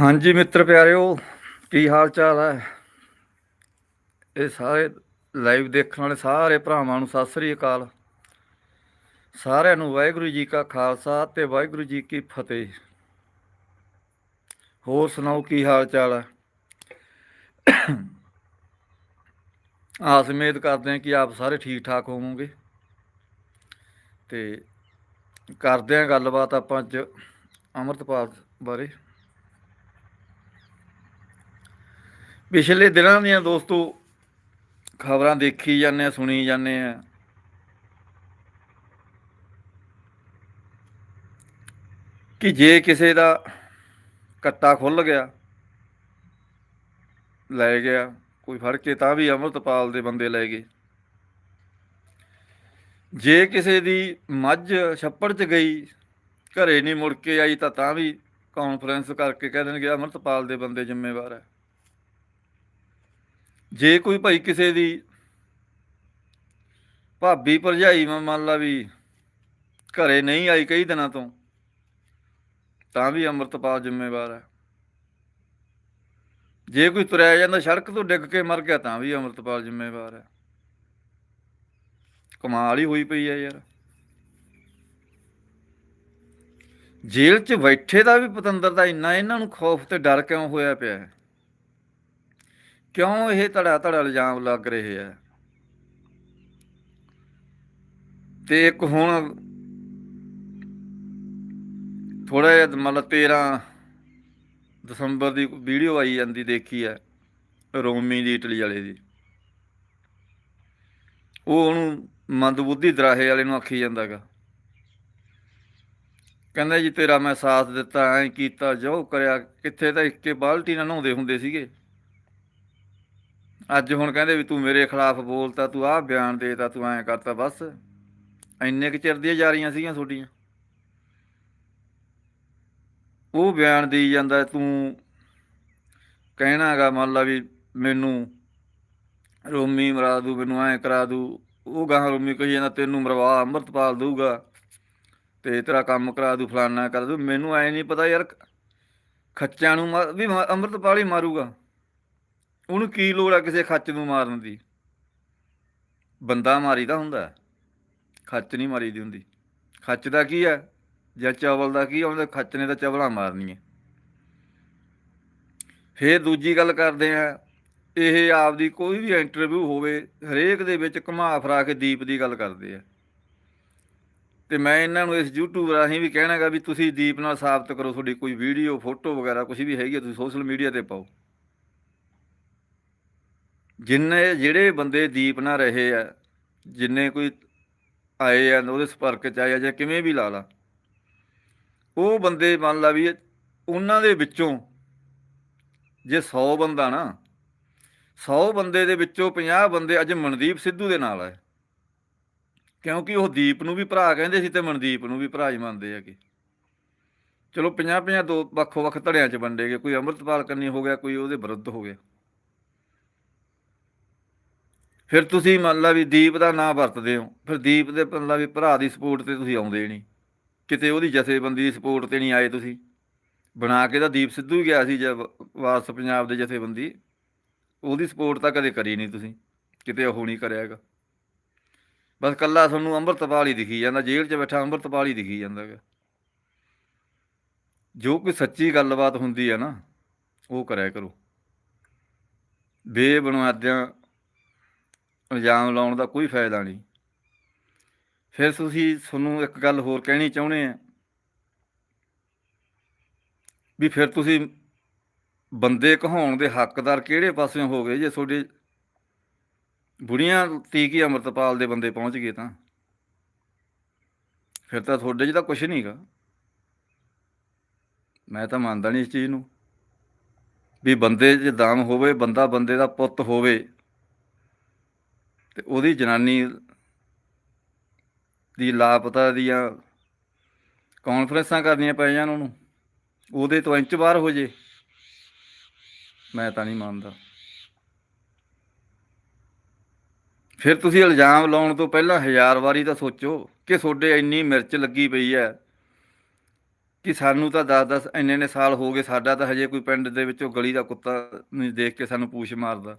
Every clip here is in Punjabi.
ਹਾਂਜੀ ਮਿੱਤਰ ਪਿਆਰਿਓ, ਕੀ ਹਾਲ ਚਾਲ ਹੈ? ਇਹ ਸਾਰੇ ਲਾਈਵ ਦੇਖਣ ਵਾਲੇ ਸਾਰੇ ਭਰਾਵਾਂ ਨੂੰ ਸਤਿ ਸ੍ਰੀ ਅਕਾਲ। ਸਾਰਿਆਂ ਨੂੰ ਵਾਹਿਗੁਰੂ ਜੀ ਕਾ ਖਾਲਸਾ ਤੇ ਵਾਹਿਗੁਰੂ ਜੀ ਕੀ ਫਤਿਹ। ਹੋਰ ਸੁਣਾਓ, ਕੀ ਹਾਲ ਚਾਲ ਹੈ? ਆਸ ਉਮੀਦ ਕਰਦੇ ਹਾਂ ਕਿ ਆਪ ਸਾਰੇ ਠੀਕ ਠਾਕ ਹੋਵੋਗੇ। ਤੇ ਕਰਦੇ ਹਾਂ ਗੱਲਬਾਤ ਆਪਾਂ ਅੱਜ ਅੰਮ੍ਰਿਤਪਾਲ ਬਾਰੇ। ਪਿਛਲੇ ਦਿਨਾਂ ਦੀਆਂ ਦੋਸਤੋ, ਖਬਰਾਂ ਦੇਖੀ ਜਾਂਦੇ ਆ, ਸੁਣੀ ਜਾਂਦੇ ਆ। ਕਿ ਜੇ ਕਿਸੇ ਦਾ ਕੱਟਾ ਖੁੱਲ ਗਿਆ, ਲੈ ਗਿਆ, ਕੋਈ ਫੜ ਕੇ ਤਾਂ ਵੀ ਅੰਮ੍ਰਿਤਪਾਲ ਦੇ ਬੰਦੇ ਲੈ ਗਏ। ਜੇ ਕਿਸੇ ਦੀ ਮੱਝ ਛੱਪੜ 'ਚ ਗਈ, ਘਰੇ ਨਹੀਂ ਮੁੜ ਕੇ ਆਈ, ਤਾਂ ਤਾਂ ਵੀ ਕਾਨਫਰੰਸ ਕਰਕੇ ਕਹਿ ਦੇਣਗੇ, ਅੰਮ੍ਰਿਤਪਾਲ ਦੇ ਬੰਦੇ ਜ਼ਿੰਮੇਵਾਰ ਹੈ ਜੇ ਕੋਈ ਭਾਈ ਕਿਸੇ ਦੀ ਭਾਬੀ ਭਰਜਾਈ ਮ- ਮੰਨ ਲਾ ਵੀ ਘਰੇ ਨਹੀਂ ਆਈ ਕਈ ਦਿਨਾਂ ਤੋਂ, ਤਾਂ ਵੀ ਅੰਮ੍ਰਿਤਪਾਲ ਜ਼ਿੰਮੇਵਾਰ ਹੈ। ਜੇ ਕੋਈ ਤੁਰਿਆ ਜਾਂਦਾ ਸੜਕ ਤੋਂ ਡਿੱਗ ਕੇ ਮਰ ਗਿਆ, ਤਾਂ ਵੀ ਅੰਮ੍ਰਿਤਪਾਲ ਜ਼ਿੰਮੇਵਾਰ ਹੈ। ਕਮਾਲ ਹੀ ਹੋਈ ਪਈ ਹੈ ਯਾਰ। ਜੇਲ੍ਹ 'ਚ ਬੈਠੇ ਦਾ ਵੀ ਪਤੰਦਰ ਦਾ ਇੰਨਾ ਇਹਨਾਂ ਨੂੰ ਖੌਫ ਤੇ ਡਰ ਕਿਉਂ ਹੋਇਆ ਪਿਆ ਹੈ? ਕਿਉਂ ਇਹ ਧੜਾ ਧੜਾ ਇਲਜ਼ਾਮ ਲੱਗ ਰਹੇ ਆ? ਤੇ ਇੱਕ ਹੁਣ ਥੋੜਾ ਜਿਹਾ ਮਤਲਬ 13 ਦਸੰਬਰ ਦੀ ਵੀਡੀਓ ਆਈ ਜਾਂਦੀ, ਦੇਖੀ ਹੈ ਰੋਮੀ ਦੀ, ਇਟਲੀ ਵਾਲੇ ਦੀ। ਉਹ ਉਹਨੂੰ ਮੰਦਬੁੱਧੀ ਦਰਾਹੇ ਵਾਲੇ ਨੂੰ ਆਖੀ ਜਾਂਦਾਗਾ ਕਹਿੰਦਾ ਜੀ, ਤੇਰਾ ਮੈਂ ਸਾਥ ਦਿੱਤਾ, ਐਂ ਕੀਤਾ, ਜੋ ਕਰਿਆ, ਕਿੱਥੇ ਤਾਂ ਇੱਕੇ ਬਾਲਟੀ ਨਾਲ ਨਹਾਉਂਦੇ ਹੁੰਦੇ ਸੀਗੇ। ਅੱਜ ਹੁਣ ਕਹਿੰਦੇ ਵੀ ਤੂੰ ਮੇਰੇ ਖਿਲਾਫ ਬੋਲਤਾ, ਤੂੰ ਆਹ ਬਿਆਨ ਦੇਤਾ, ਤੂੰ ਐਂ ਕਰਤਾ, ਬਸ। ਇੰਨੇ ਕੁ ਚਿਰ ਦੀਆਂ ਜਾਰੀਆਂ ਸੀਗੀਆਂ ਤੁਹਾਡੀਆਂ। ਉਹ ਬਿਆਨ ਦੇਈ ਜਾਂਦਾ, ਤੂੰ ਕਹਿਣਾਗਾ ਮੰਨ ਲਾ ਵੀ ਮੈਨੂੰ ਰੋਮੀ ਮਰਾ ਦੂ, ਮੈਨੂੰ ਐਂ ਕਰਾ ਦੂ, ਉਹ ਗਾਹਾਂ ਰੋਮੀ ਕਹੀ ਜਾਂਦਾ, ਤੈਨੂੰ ਮਰਵਾ ਅੰਮ੍ਰਿਤਪਾਲ ਦਊਗਾ ਤੇ ਤੇਰਾ ਕੰਮ ਕਰਾ ਦੂ, ਫਲਾਨਾ ਕਰ ਦੂ। ਮੈਨੂੰ ਐ ਨਹੀਂ ਪਤਾ ਯਾਰ ਖੱਚਿਆਂ ਨੂੰ ਮਾਰ- ਵੀ ਮ- ਅੰਮ੍ਰਿਤਪਾਲ ਹੀ ਮਾਰੂਗਾ। ਉਹਨੂੰ ਕੀ ਲੋੜ ਆ ਕਿਸੇ ਖੱਚ ਨੂੰ ਮਾਰਨ ਦੀ? ਬੰਦਾ ਮਾਰੀਦਾ ਹੁੰਦਾ। ਖੱਚ ਨਹੀਂ ਮਾਰੀਦੀ ਹੁੰਦੀ। ਖੱਚ ਦਾ ਕੀ ਹੈ ਜਾਂ ਚਵਲ ਦਾ ਕੀ ਹੈ ਉਹਦੇ ਖੱਚ ਨੇ ਤਾਂ ਚਵਲਾਂ ਮਾਰਨੀਆਂ। ਫੇਰ ਦੂਜੀ ਗੱਲ ਕਰਦੇ ਆ, ਇਹ ਆਪਦੀ ਕੋਈ ਵੀ ਇੰਟਰਵਿਊ ਹੋਵੇ, ਹਰੇਕ ਦੇ ਵਿੱਚ ਘੁਮਾ ਫਰਾ ਕੇ ਦੀਪ ਦੀ ਗੱਲ ਕਰਦੇ ਆ। ਤੇ ਮੈਂ ਇਹਨਾਂ ਨੂੰ ਇਸ YouTube ਰਾਹੀਂ ਵੀ ਕਹਿਣਾਗਾ ਵੀ ਤੁਸੀਂ ਦੀਪ ਨਾਲ ਸਾਬਤ ਕਰੋ, ਤੁਹਾਡੀ ਕੋਈ ਵੀਡੀਓ ਫੋਟੋ ਵਗੈਰਾ ਕੁਝ ਵੀ ਹੈਗੀ ਆ, ਤੁਸੀਂ ਸੋਸ਼ਲ ਮੀਡੀਆ ਤੇ ਪਾਓ। ਜਿੰਨੇ ਜਿਹੜੇ ਬੰਦੇ ਦੀਪ ਨਾਲ ਰਹੇ ਆ, ਜਿੰਨੇ ਕੋਈ ਆਏ ਆ, ਉਹਦੇ ਸੰਪਰਕ ਚ ਆਏ ਆ ਜਾਂ ਕਿਵੇਂ ਵੀ ਲਾ ਲਾ, ਉਹ ਬੰਦੇ ਮੰਨ ਲਾ ਵੀ ਉਹਨਾਂ ਦੇ ਵਿੱਚੋਂ ਜੇ 100 ਬੰਦਾ ਨਾ 100 ਬੰਦੇ ਦੇ ਵਿੱਚੋਂ 50 ਬੰਦੇ ਅੱਜ ਮਨਦੀਪ ਸਿੱਧੂ ਦੇ ਨਾਲ ਆਏ। ਕਿਉਂਕਿ ਉਹ ਦੀਪ ਨੂੰ ਵੀ ਭਰਾ ਕਹਿੰਦੇ ਸੀ ਤੇ ਮਨਦੀਪ ਨੂੰ ਵੀ ਭਰਾ ਹੀ ਮੰਨਦੇ ਹੈਗੇ। ਚਲੋ 50 50 ਦੋ ਵੱਖੋ ਵੱਖ ਧੜਿਆਂ 'ਚ ਵੰਡੇ ਗਏ, ਕੋਈ ਅੰਮ੍ਰਿਤਪਾਲ ਕੰਨੀ ਹੋ ਗਿਆ, ਕੋਈ ਉਹਦੇ ਵਿਰੁੱਧ ਹੋ ਗਿਆ। ਫਿਰ ਤੁਸੀਂ ਮੰਨ ਲਾ ਵੀ ਦੀਪ ਦਾ ਨਾਂ ਵਰਤਦੇ ਹੋ, ਫਿਰ ਦੀਪ ਦੇ ਮੰਨ ਲਾ ਵੀ ਭਰਾ ਦੀ ਸਪੋਰਟ ਤੇ ਤੁਸੀਂ ਆਉਂਦੇ ਨਹੀਂ। ਕਿਤੇ ਉਹਦੀ ਜਥੇਬੰਦੀ ਦੀ ਸਪੋਰਟ ਤੇ ਨਹੀਂ ਆਏ ਤੁਸੀਂ। ਬਣਾ ਕੇ ਤਾਂ ਦੀਪ ਸਿੱਧੂ ਹੀ ਗਿਆ ਸੀ ਜਦ ਵਾਰਸ ਪੰਜਾਬ ਦੇ ਜਥੇਬੰਦੀ। ਉਹਦੀ ਸਪੋਰਟ ਤਾਂ ਕਦੇ ਕਰੀ ਨਹੀਂ ਤੁਸੀਂ, ਕਿਤੇ ਉਹ ਨਹੀਂ ਕਰਿਆਗਾ ਬਸ ਕੱਲਾ ਤੁਹਾਨੂੰ ਅੰਮ੍ਰਿਤਪਾਲ ਹੀ ਦਿਖੀ ਜਾਂਦਾ, ਜੇਲ੍ਹ 'ਚ ਬੈਠਾ ਅੰਮ੍ਰਿਤਪਾਲ ਹੀ ਦਿਖੀ ਜਾਂਦਾਗਾ ਜੋ ਕੋਈ ਸੱਚੀ ਗੱਲਬਾਤ ਹੁੰਦੀ ਹੈ ਨਾ, ਉਹ ਕਰਿਆ ਕਰੋ। ਬੇਬੁਨਿਆਦਾਂ ਇਲਜ਼ਾਮ ਲਾਉਣ ਦਾ ਕੋਈ ਫਾਇਦਾ ਨਹੀਂ। ਫਿਰ ਤੁਸੀਂ ਤੁਹਾਨੂੰ ਇੱਕ ਗੱਲ ਹੋਰ ਕਹਿਣੀ ਚਾਹੁੰਦੇ ਆ ਵੀ ਫਿਰ ਤੁਸੀਂ ਬੰਦੇ ਕਹਾਉਣ ਦੇ ਹੱਕਦਾਰ ਕਿਹੜੇ ਪਾਸਿਓਂ ਹੋ ਗਏ ਜੇ ਤੁਹਾਡੇ ਬੁੜੀਆਂ ਤੀਕੀ ਅੰਮ੍ਰਿਤਪਾਲ ਦੇ ਬੰਦੇ ਪਹੁੰਚ ਗਏ ਤਾਂ? ਫਿਰ ਤਾਂ ਤੁਹਾਡੇ 'ਚ ਤਾਂ ਕੁਝ ਨਹੀਂਗਾ ਮੈਂ ਤਾਂ ਮੰਨਦਾ ਨਹੀਂ ਇਸ ਚੀਜ਼ ਨੂੰ ਵੀ ਬੰਦੇ 'ਚ ਦਮ ਹੋਵੇ, ਬੰਦਾ ਬੰਦੇ ਦਾ ਪੁੱਤ ਹੋਵੇ ਤੇ ਉਹਦੀ ਜਨਾਨੀ ਦੀ ਲਾਪਤਾ ਦੀਆਂ ਕਾਨਫਰੰਸਾਂ ਕਰਨੀਆਂ ਪੈ ਜਾਣ ਉਹਨੂੰ। ਉਹਦੇ ਤੋਂ ਇੰਚ ਬਾਹਰ ਹੋ ਜੇ। ਮੈਂ ਤਾਂ ਨਹੀਂ ਮੰਨਦਾ। ਫਿਰ ਤੁਸੀਂ ਇਲਜ਼ਾਮ ਲਾਉਣ ਤੋਂ ਪਹਿਲਾਂ ਹਜ਼ਾਰ ਵਾਰੀ ਤਾਂ ਸੋਚੋ ਕਿ ਤੁਹਾਡੇ ਇੰਨੀ ਮਿਰਚ ਲੱਗੀ ਪਈ ਹੈ ਕਿ ਸਾਨੂੰ ਤਾਂ 10-10 ਇੰਨੇ ਨੇ ਸਾਲ ਹੋ ਗਏ, ਸਾਡਾ ਤਾਂ ਹਜੇ ਕੋਈ ਪਿੰਡ ਦੇ ਵਿੱਚੋਂ ਗਲੀ ਦਾ ਕੁੱਤਾ ਨਹੀਂ ਦੇਖ ਕੇ ਸਾਨੂੰ ਪੂਛ ਮਾਰਦਾ।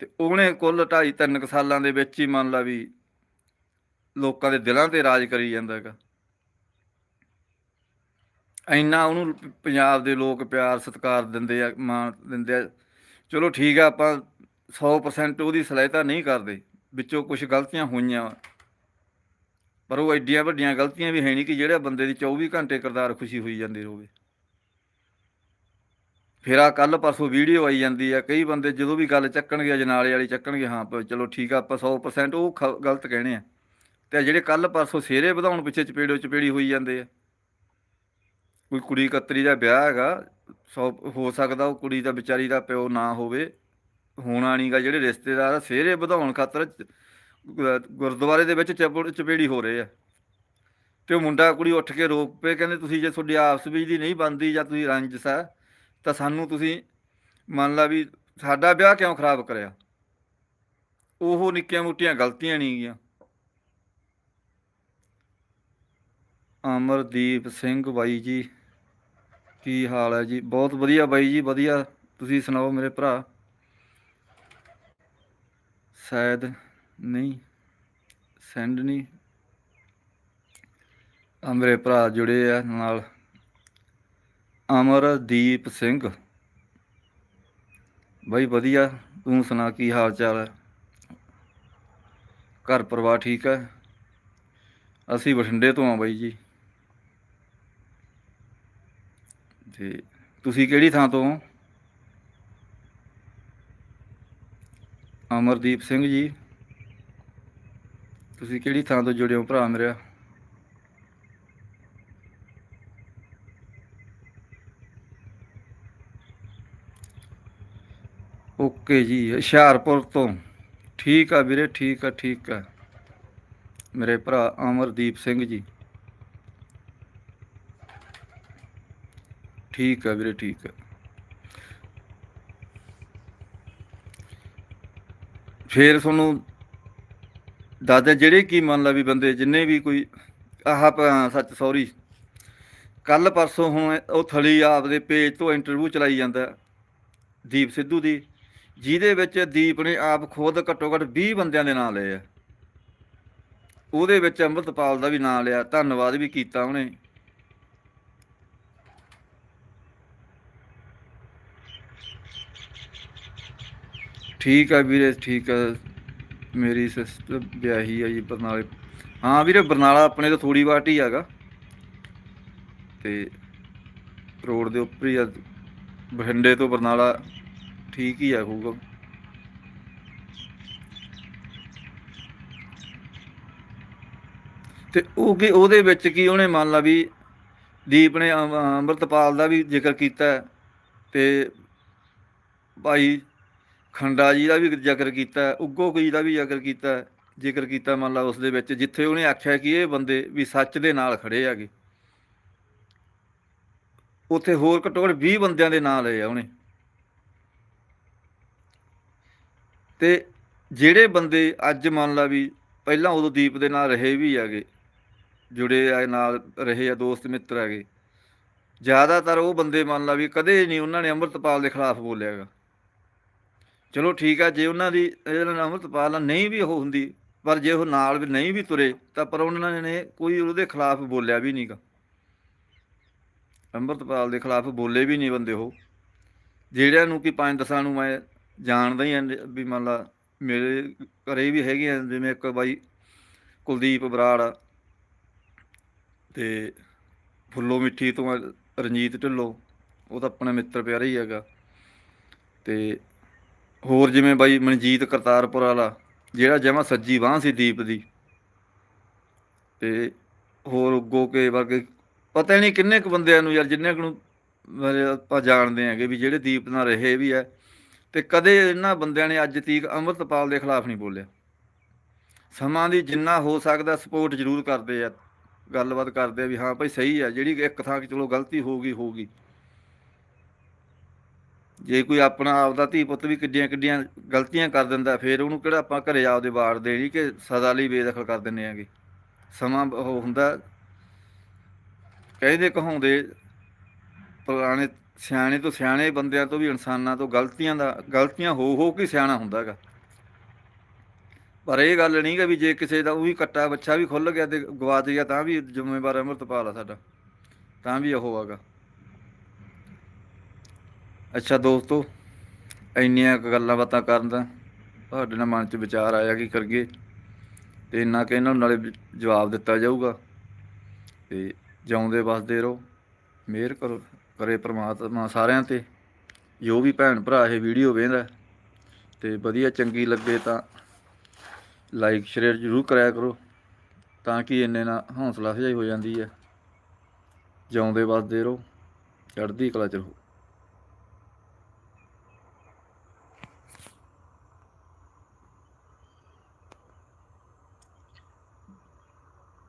ਤੇ ਉਹਨੇ ਕੁੱਲ 2.5 3 ਸਾਲਾਂ ਦੇ ਵਿੱਚ ਹੀ ਮੰਨ ਲਾ ਵੀ ਲੋਕਾਂ ਦੇ ਦਿਲਾਂ ਤੇ ਰਾਜ ਕਰੀ ਜਾਂਦਾ ਹੈਗਾ। ਇੰਨਾ ਉਹਨੂੰ ਪੰਜਾਬ ਦੇ ਲੋਕ ਪਿਆਰ, ਸਤਿਕਾਰ ਦਿੰਦੇ ਆ, ਮਾਣ ਦਿੰਦੇ ਆ। ਚਲੋ ਠੀਕ ਆ, ਆਪਾਂ 100% ਉਹਦੀ ਸਲਾਹਤਾ ਨਹੀਂ ਕਰਦੇ, ਵਿੱਚੋਂ ਕੁਝ ਗਲਤੀਆਂ ਹੋਈਆਂ ਵਾ। ਪਰ ਉਹ ਐਡੀਆਂ ਵੱਡੀਆਂ ਗਲਤੀਆਂ ਵੀ ਹੈ ਨਹੀਂ ਕਿ ਜਿਹੜਾ ਬੰਦੇ ਦੀ 24 ਘੰਟੇ ਕਰਤਾਰ ਖੁਸ਼ੀ ਹੋਈ ਜਾਂਦੀ ਹੋਵੇ ਫਿਰ ਆ ਕੱਲ ਪਰਸੋਂ ਵੀਡੀਓ ਆਈ ਜਾਂਦੀ ਆ, ਕਈ ਬੰਦੇ ਜਦੋਂ ਵੀ ਗੱਲ ਚੱਕਣਗੇ, ਅਜਨਾਲੇ ਵਾਲੀ ਚੱਕਣਗੇ, ਹਾਂ ਪ- ਚਲੋ ਠੀਕ ਆ, ਆਪਾਂ 100% ਉਹ ਖ- ਗਲਤ ਕਹਿਣੇ ਆ। ਤੇ ਜਿਹੜੇ ਕੱਲ ਪਰਸੋਂ ਸਿਹਰੇ ਵਧਾਉਣ ਪਿੱਛੇ ਚਪੇੜੋ ਚਪੇੜੀ ਹੋਈ ਜਾਂਦੇ ਆ। ਕੋਈ ਕੁੜੀ ਕਤਰੀ ਦਾ ਵਿਆਹ ਹੈਗਾ, ਸੌ, ਹੋ ਸਕਦਾ ਉਹ ਕੁੜੀ ਦਾ ਵਿਚਾਰੀ ਦਾ ਪਿਓ ਨਾ ਹੋਵੇ, ਹੋਣਾ ਨਹੀਂਗਾ ਜਿਹੜੇ ਰਿਸ਼ਤੇਦਾਰ ਆ, ਸਿਹਰੇ ਵਧਾਉਣ ਖਾਤਰ ਗੁਰਦੁਆਰੇ ਦੇ ਵਿੱਚ ਚਪੜ, ਚਪੇੜੀ ਹੋ ਰਹੇ ਆ। ਤੇ ਉਹ ਮੁੰਡਾ ਕੁੜੀ ਉੱਠ ਕੇ ਰੋਕ ਪਏ ਕਹਿੰਦੇ ਤੁਸੀਂ ਜੇ ਤੁਹਾਡੀ ਆਪਸ ਵਿੱਚ ਦੀ ਨਹੀਂ ਬਣਦੀ ਜਾਂ ਤੁਸੀਂ ਰੰਜਸ ਆ ਤਾਂ ਸਾਨੂੰ ਤੁਸੀਂ ਮੰਨ ਲਾ ਵੀ ਸਾਡਾ ਵਿਆਹ ਕਿਉਂ ਖਰਾਬ ਕਰਿਆ? ਉਹ ਨਿੱਕੀਆਂ ਮੋਟੀਆਂ ਗਲਤੀਆਂ ਨਹੀਂ ਗੀਆਂ। ਅਮਰਦੀਪ ਸਿੰਘ ਬਾਈ ਜੀ, ਕੀ ਹਾਲ ਹੈ ਜੀ? ਬਹੁਤ ਵਧੀਆ ਬਾਈ ਜੀ, ਵਧੀਆ। ਤੁਸੀਂ ਸੁਣਾਓ ਮੇਰੇ ਭਰਾ? ਸ਼ਾਇਦ ਨਹੀਂ ਸੈਂਡ ਨਹੀਂ। ਆ ਮੇਰੇ ਭਰਾ ਜੁੜੇ ਆ ਨਾਲ। ਅਮਰਦੀਪ ਸਿੰਘ। ਬਾਈ, ਵਧੀਆ। ਤੂੰ ਸੁਣਾ, ਕੀ ਹਾਲ ਚਾਲ ਹੈ? ਘਰ ਪਰਿਵਾਰ ਠੀਕ ਹੈ? ਅਸੀਂ ਬਠਿੰਡੇ ਤੋਂ ਆ ਬਾਈ ਜੀ। ਤੇ ਤੁਸੀਂ ਕਿਹੜੀ ਥਾਂ ਤੋਂ ਅਮਰਦੀਪ ਸਿੰਘ ਜੀ। ਤੁਸੀਂ ਕਿਹੜੀ ਥਾਂ ਤੋਂ ਜੁੜੇ ਹੋ ਭਰਾ ਮੇਰਾ? ਓਕੇ ਜੀ, ਹੁਸ਼ਿਆਰਪੁਰ ਤੋਂ। ਠੀਕ ਆ ਵੀਰੇ, ਠੀਕ ਆ ਠੀਕ ਆ। ਮੇਰੇ ਭਰਾ ਅਮਰਦੀਪ ਸਿੰਘ ਜੀ। ਠੀਕ ਆ ਵੀਰੇ, ਠੀਕ ਆ। ਫੇਰ ਤੁਹਾਨੂੰ ਦਾਦਾ ਜਿਹੜੇ ਕੀ ਮੰਨ ਲਾ ਵੀ ਬੰਦੇ, ਜਿੰਨੇ ਵੀ ਕੋਈ, ਆਹ ਪ- ਸੱਚ, ਸੌਰੀ। ਕੱਲ ਪਰਸੋਂ ਹੁਣ ਉਹ ਥਲੀ ਆਪਦੇ ਪੇਜ ਤੋਂ ਇੰਟਰਵਿਊ ਚਲਾਈ ਜਾਂਦਾ, ਦੀਪ ਸਿੱਧੂ ਦੀ। ਜਿਹਦੇ ਵਿੱਚ ਦੀਪ ਨੇ ਆਪ ਖੁਦ ਘੱਟੋ ਘੱਟ 20 ਬੰਦਿਆਂ ਦੇ ਨਾਂ ਲਏ ਆ। ਉਹਦੇ ਵਿੱਚ ਅੰਮ੍ਰਿਤਪਾਲ ਦਾ ਵੀ ਨਾਂ ਲਿਆ, ਧੰਨਵਾਦ ਵੀ ਕੀਤਾ ਉਹਨੇ। ਠੀਕ ਆ ਵੀਰੇ, ਠੀਕ ਆ। ਮੇਰੀ ਸਿਸਟਰ ਵਿਆਹੀ ਆ ਜੀ ਬਰਨਾਲੇ। ਹਾਂ ਵੀਰੇ, ਬਰਨਾਲਾ ਆਪਣੇ ਤੋਂ ਥੋੜੀ ਬਾਟ ਹੀ ਹੈਗਾ। ਤੇ ਰੋਡ ਦੇ ਉੱਪਰ ਹੀ ਆ। ਬਠਿੰਡੇ ਤੋਂ ਬਰਨਾਲਾ ਠੀਕ ਹੀ ਆ ਹੋਊਗਾ। ਤੇ ਉਹ ਕੀ ਉਹਦੇ ਵਿੱਚ ਕੀ ਉਹਨੇ ਮੰਨ ਲਾ ਵੀ ਦੀਪ ਨੇ ਅੰਮ੍ਰਿਤਪਾਲ ਦਾ ਵੀ ਜ਼ਿਕਰ ਕੀਤਾ ਹੈ ਤੇ ਭਾਈ ਖੰਡਾ ਜੀ ਦਾ ਵੀ ਜ਼ਿਕਰ ਕੀਤਾ ਉੱਗੋ ਕੀ ਦਾ ਵੀ ਜ਼ਿਕਰ ਕੀਤਾ ਜ਼ਿਕਰ ਕੀਤਾ ਮੰਨ ਲਾ ਉਸ ਦੇ ਵਿੱਚ, ਜਿੱਥੇ ਉਹਨੇ ਆਖਿਆ ਕਿ ਇਹ ਬੰਦੇ ਵੀ ਸੱਚ ਦੇ ਨਾਲ ਖੜੇ ਹੈਗੇ। ਉੱਥੇ ਹੋਰ ਘੱਟੋ ਘੱਟ 20 ਬੰਦਿਆਂ ਦੇ ਨਾਂ ਲਏ ਆ ਉਹਨੇ। ਤੇ ਜਿਹੜੇ ਬੰਦੇ ਅੱਜ ਮੰਨ ਲਾ ਵੀ ਪਹਿਲਾਂ ਉਦੋਂ ਦੀਪ ਦੇ ਨਾਲ ਰਹੇ ਵੀ ਹੈਗੇ, ਜੁੜੇ ਆ, ਨਾਲ ਰਹੇ ਆ, ਦੋਸਤ, ਮਿੱਤਰ ਹੈਗੇ, ਜ਼ਿਆਦਾਤਰ ਉਹ ਬੰਦੇ ਮੰਨ ਲਾ ਵੀ ਕਦੇ ਨਹੀਂ ਉਹਨਾਂ ਨੇ ਅੰਮ੍ਰਿਤਪਾਲ ਦੇ ਖਿਲਾਫ ਬੋਲਿਆ ਹੈਗਾ। ਚਲੋ ਠੀਕ ਆ, ਜੇ ਉਹਨਾਂ ਦੀ ਇਹਨਾਂ ਨਾਲ ਅੰਮ੍ਰਿਤਪਾਲ ਨਾਲ ਨਹੀਂ ਵੀ ਉਹ ਹੁੰਦੀ, ਪਰ ਜੇ ਉਹ ਨਾਲ ਵੀ ਨਹੀਂ ਵੀ ਤੁਰੇ, ਤਾਂ ਪਰ ਉਹਨਾਂ ਨੇ ਕੋਈ ਉਹਦੇ ਖਿਲਾਫ ਬੋਲਿਆ ਵੀ ਨਹੀਂਗਾ ਅੰਮ੍ਰਿਤਪਾਲ ਦੇ ਖਿਲਾਫ ਬੋਲੇ ਵੀ ਨਹੀਂ ਬੰਦੇ ਉਹ। ਜਿਹੜਿਆਂ ਨੂੰ ਕਿ ਪੰਜ ਦਸਾਂ ਨੂੰ ਮੈਂ ਜਾਣਦਾ ਹੀ ਹਾਂ ਵੀ ਮੰਨ ਲਾ ਮੇਰੇ ਘਰੇ ਵੀ ਹੈਗੇ ਆ, ਜਿਵੇਂ ਇੱਕ ਬਾਈ ਕੁਲਦੀਪ ਬਰਾੜ ਆ ਤੇ ਫੁੱਲੋ ਮਿੱਠੀ ਤੋਂ ਰਣਜੀਤ ਢਿੱਲੋਂ, ਉਹ ਤਾਂ ਆਪਣਾ ਮਿੱਤਰ ਪਿਆਰਾ ਹੀ ਹੈਗਾ। ਤੇ ਹੋਰ ਜਿਵੇਂ ਬਾਈ ਮਨਜੀਤ ਕਰਤਾਰਪੁਰ ਵਾਲਾ, ਜਿਹੜਾ ਜਮਾ ਸੱਜੀ ਬਾਹ ਸੀ ਦੀਪ ਦੀ। ਤੇ ਹੋਰ ਉੱਗੋ ਕੇ ਵਰਗੇ, ਪਤਾ ਹੀ ਨਹੀਂ ਕਿੰਨੇ ਕੁ ਬੰਦਿਆਂ ਨੂੰ ਯਾਰ, ਜਿੰਨੇ ਕੁ ਨੂੰ ਬਾਰੇ ਆਪਾਂ ਜਾਣਦੇ ਹੈਗੇ ਵੀ ਜਿਹੜੇ ਦੀਪ ਨਾਲ ਰਹੇ ਵੀ ਹੈ ਤੇ ਕਦੇ ਇਹਨਾਂ ਬੰਦਿਆਂ ਨੇ ਅੱਜ ਤੀਕ ਅੰਮ੍ਰਿਤਪਾਲ ਦੇ ਖਿਲਾਫ ਨਹੀਂ ਬੋਲਿਆ। ਸਮਾਂ ਦੀ ਜਿੰਨਾ ਹੋ ਸਕਦਾ ਸਪੋਰਟ ਜ਼ਰੂਰ ਕਰਦੇ ਆ, ਗੱਲਬਾਤ ਕਰਦੇ ਆ ਵੀ ਹਾਂ ਭਾਈ ਸਹੀ ਆ, ਜਿਹੜੀ ਇੱਕ ਥਾਂ ਕਿ ਚਲੋ ਗਲਤੀ ਹੋ ਗਈ ਹੋ ਗਈ। ਜੇ ਕੋਈ ਆਪਣਾ ਆਪਦਾ ਧੀ ਪੁੱਤ ਵੀ ਕਿੱਡੀਆਂ ਕਿੱਡੀਆਂ ਗਲਤੀਆਂ ਕਰ ਦਿੰਦਾ, ਫਿਰ ਉਹਨੂੰ ਕਿਹੜਾ ਆਪਾਂ ਘਰੇ ਆਪਦੇ ਵਾਰ ਦੇਣੀ ਕਿ ਸਦਾ ਲਈ ਬੇਦਖਲ ਕਰ ਦਿੰਨੇ ਆਗੇ। ਸਮਾਂ ਉਹ ਹੁੰਦਾ, ਕਹਿੰਦੇ ਕਹਾਉਂਦੇ, ਪੁਰਾਣੇ ਸਿਆਣੇ ਤੋਂ ਸਿਆਣੇ ਬੰਦਿਆਂ ਤੋਂ ਵੀ ਇਨਸਾਨਾਂ ਤੋਂ ਗਲਤੀਆਂ ਦਾ, ਗਲਤੀਆਂ ਹੋ ਹੋ ਕੇ ਸਿਆਣਾ ਹੁੰਦਾਗਾ। ਪਰ ਇਹ ਗੱਲ ਨਹੀਂ ਕਿ ਵੀ ਜੇ ਕਿਸੇ ਦਾ ਉਹੀ ਕੱਟਾ ਬੱਚਾ ਵੀ ਖੁੱਲ ਗਿਆ ਤੇ ਗਵਾਚ ਗਿਆ, ਤਾਂ ਵੀ ਜ਼ਿੰਮੇਵਾਰ ਅਮਰਤਪਾਲ ਆ ਸਾਡਾ। ਤਾਂ ਵੀ ਉਹ ਹੈਗਾ ਅੱਛਾ ਦੋਸਤੋ, ਇੰਨੀਆਂ ਕੁ ਗੱਲਾਂ ਬਾਤਾਂ ਕਰਨ ਦਾ ਤੁਹਾਡੇ ਨਾਲ ਮਨ 'ਚ ਵਿਚਾਰ ਆਇਆ ਕਿ ਕਰੀਏ। ਤੇ ਇੰਨਾ ਕਿ ਇਹਨਾਂ ਨੂੰ ਨਾਲੇ ਜਵਾਬ ਦਿੱਤਾ ਜਾਊਗਾ। ਤੇ ਜਿਉਂਦੇ ਵਸਦੇ ਰਹੋ, ਮਿਹਰ ਕਰੋ। ਕਰੇ ਪ੍ਰਮਾਤਮਾ ਸਾਰਿਆਂ ਤੇ। ਜੋ ਵੀ ਭੈਣ ਭਰਾ ਇਹ ਵੀਡੀਓ ਵੇਖਦਾ, ਤੇ ਵਧੀਆ ਚੰਗੀ ਲੱਗੇ ਤਾਂ ਲਾਈਕ ਸ਼ੇਅਰ ਜ਼ਰੂਰ ਕਰਿਆ ਕਰੋ, ਤਾਂ ਕਿ ਇੰਨੇ ਨਾਲ ਹੌਸਲਾ ਅਫਜ਼ਾਈ ਹੋ ਜਾਂਦੀ ਹੈ। ਜਿਉਂਦੇ ਵਸਦੇ ਰਹੋ, ਚੜ੍ਹਦੀ ਕਲਾ ਚ ਰਹੋ।